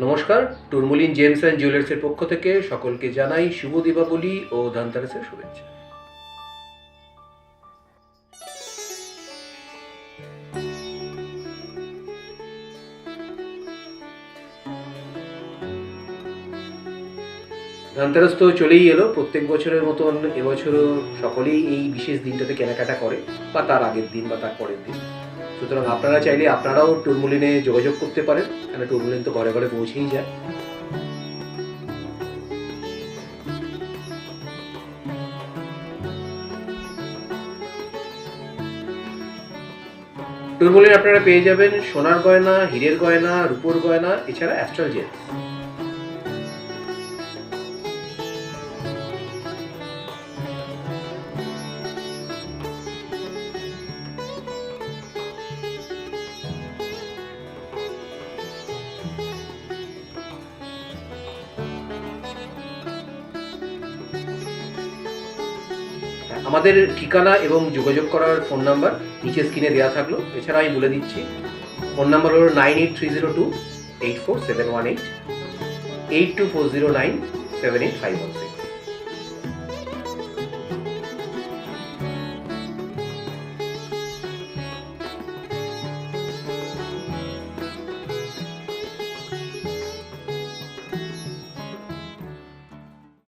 নমস্কার, টুরমুলিন James and জুয়েলার্সের পক্ষ থেকে সকলকে জানাই শুভ দীপাবলি ও ধনতেরাসের শুভেচ্ছা। ধনতেরাস তো চলেই এলো, প্রত্যেক বছরের মতন এবছরও সকলেই এই বিশেষ দিনটাতে কেনাকাটা করে, বা তার আগের দিন বা তার পরের দিন। সুতরাং আপনারা চাইলে আপনারাও টুরমুলিনে যোগাযোগ করতে পারেন। কেন টুরমুলিন তো ঘরে ঘরে পৌঁছেই যায়। টুরমুলিন আপনারা পেয়ে যাবেন সোনার গয়না, হীরের গয়না, রূপোর গয়না, এছাড়া অ্যাস্ট্রাল জেমস আমাদের ঠিকানা এবং যোগাযোগ করার ফোন নাম্বার নিচে স্ক্রিনে দেওয়া থাকল। এছাড়া আমি বলে দিচ্ছি, ফোন নাম্বার হলো nine eight three zero two eight four seven one eight eight two four zero nine seven eight five one six.